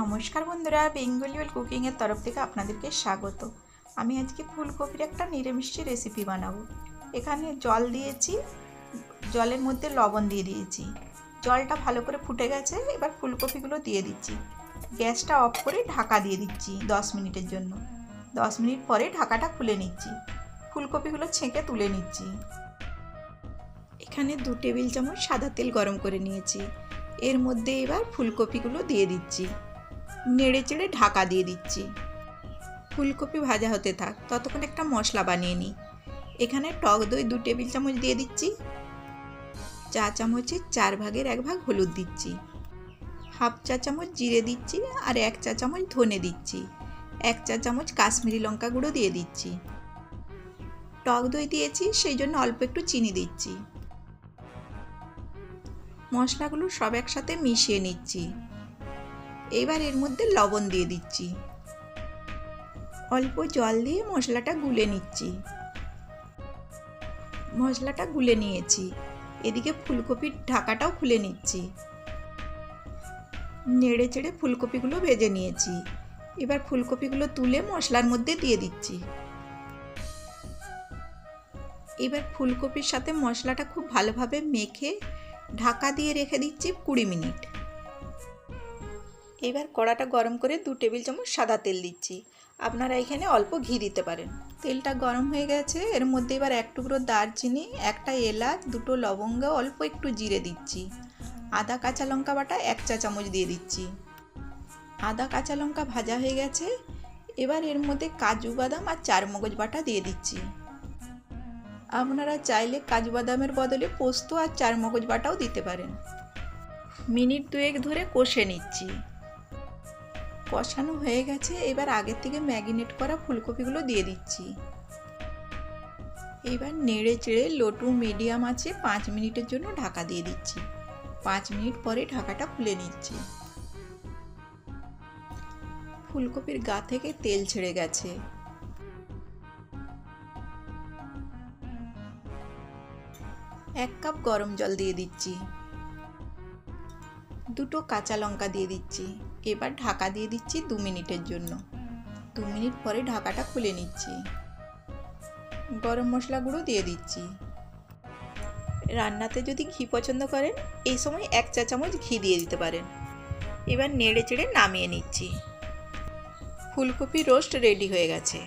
নমস্কার বন্ধুরা, Bengali well কুকিংয়ের তরফ থেকে আপনাদেরকে স্বাগত। আমি আজকে ফুলকপির একটা নিরামিষি রেসিপি বানাবো। এখানে জল দিয়েছি, জলের মধ্যে লবণ দিয়ে দিয়েছি। জলটা ভালো করে ফুটে গেছে, এবার ফুলকপিগুলো দিয়ে দিচ্ছি। গ্যাসটা অফ করে ঢাকা দিয়ে দিচ্ছি দশ মিনিটের জন্য। দশ মিনিট পরে ঢাকাটা খুলে নিচ্ছি। ফুলকপিগুলো ছেঁকে তুলে নিচ্ছি। এখানে দু টেবিল চামচ সাদা তেল গরম করে নিয়েছি। এর মধ্যে এবার ফুলকপিগুলো দিয়ে দিচ্ছি। নেড়ে চেড়ে ঢাকা দিয়ে দিচ্ছি। ফুলকপি ভাজা হতে থাক, ততক্ষণ একটা মশলা বানিয়ে নিই। এখানে টক দই দু টেবিল চামচ দিয়ে দিচ্ছি। চা চামচের চার ভাগের এক ভাগ হলুদ দিচ্ছি। হাফ চা চামচ জিরে দিচ্ছি আর এক চা চামচ ধনে দিচ্ছি। এক চা চামচ কাশ্মীরি লঙ্কা গুঁড়ো দিয়ে দিচ্ছি। টক দই দিয়েছি, সেই জন্য অল্প একটু চিনি দিচ্ছি। মশলাগুলো সব একসাথে মিশিয়ে নিচ্ছি। এবার এর মধ্যে লবণ দিয়ে দিচ্ছি। অল্প জল দিয়ে মশলাটা গুলে নিচ্ছি। মশলাটা গুলে নিয়েছি। এদিকে ফুলকপির ঢাকাটাও খুলে নিচ্ছি। নেড়ে চেড়ে ফুলকপিগুলো ভেজে নিয়েছি। এবার ফুলকপিগুলো তুলে মশলার মধ্যে দিয়ে দিচ্ছি। এবার ফুলকপির সাথে মশলাটা খুব ভালোভাবে মেখে ঢাকা দিয়ে রেখে দিচ্ছি কুড়ি মিনিট। এবার কড়াটা গরম করে দু টেবিল চামচ সাদা তেল দিচ্ছি। আপনারা এখানে অল্প ঘি দিতে পারেন। তেলটা গরম হয়ে গেছে, এর মধ্যে এবার এক টুকরো দারচিনি, একটা এলাচ, দুটো লবঙ্গ, অল্প একটু জিরে দিচ্ছি। আদা কাঁচা লঙ্কা বাটা এক চা চামচ দিয়ে দিচ্ছি। আদা কাঁচা লঙ্কা ভাজা হয়ে গেছে, এবার এর মধ্যে কাজু বাদাম আর চার মগজ বাটা দিয়ে দিচ্ছি। আপনারা চাইলে কাজু বাদামের বদলে পোস্ত আর চার মগজ বাটাও দিতে পারেন। মিনিট দুয়েক ধরে কষে নিচ্ছি। কষানো হয়ে গেছে, এবার আগের থেকে ম্যাগিনেট করা ফুলকপিগুলো দিয়ে দিচ্ছি। এবার নেড়ে চেড়ে লোটু মিডিয়াম আছে পাঁচ মিনিটের জন্য ঢাকা দিয়ে দিচ্ছি। পাঁচ মিনিট পরে ঢাকাটা খুলে নিচ্ছি। ফুলকপির গা থেকে তেল ছেড়ে গেছে। এক কাপ গরম জল দিয়ে দিচ্ছি। দুটো কাঁচা লঙ্কা দিয়ে দিচ্ছি। এবার ঢাকা দিয়ে দিচ্ছি দু মিনিটের জন্য। দু মিনিট পরে ঢাকাটা খুলে নিচ্ছি। গরম মশলা গুঁড়ো দিয়ে দিচ্ছি। রান্নাতে যদি ঘি পছন্দ করেন, এই সময় এক চা চামচ ঘি দিয়ে দিতে পারেন। এবার নেড়ে চেড়ে নামিয়ে নিচ্ছি। ফুলকপি রোস্ট রেডি হয়ে গেছে।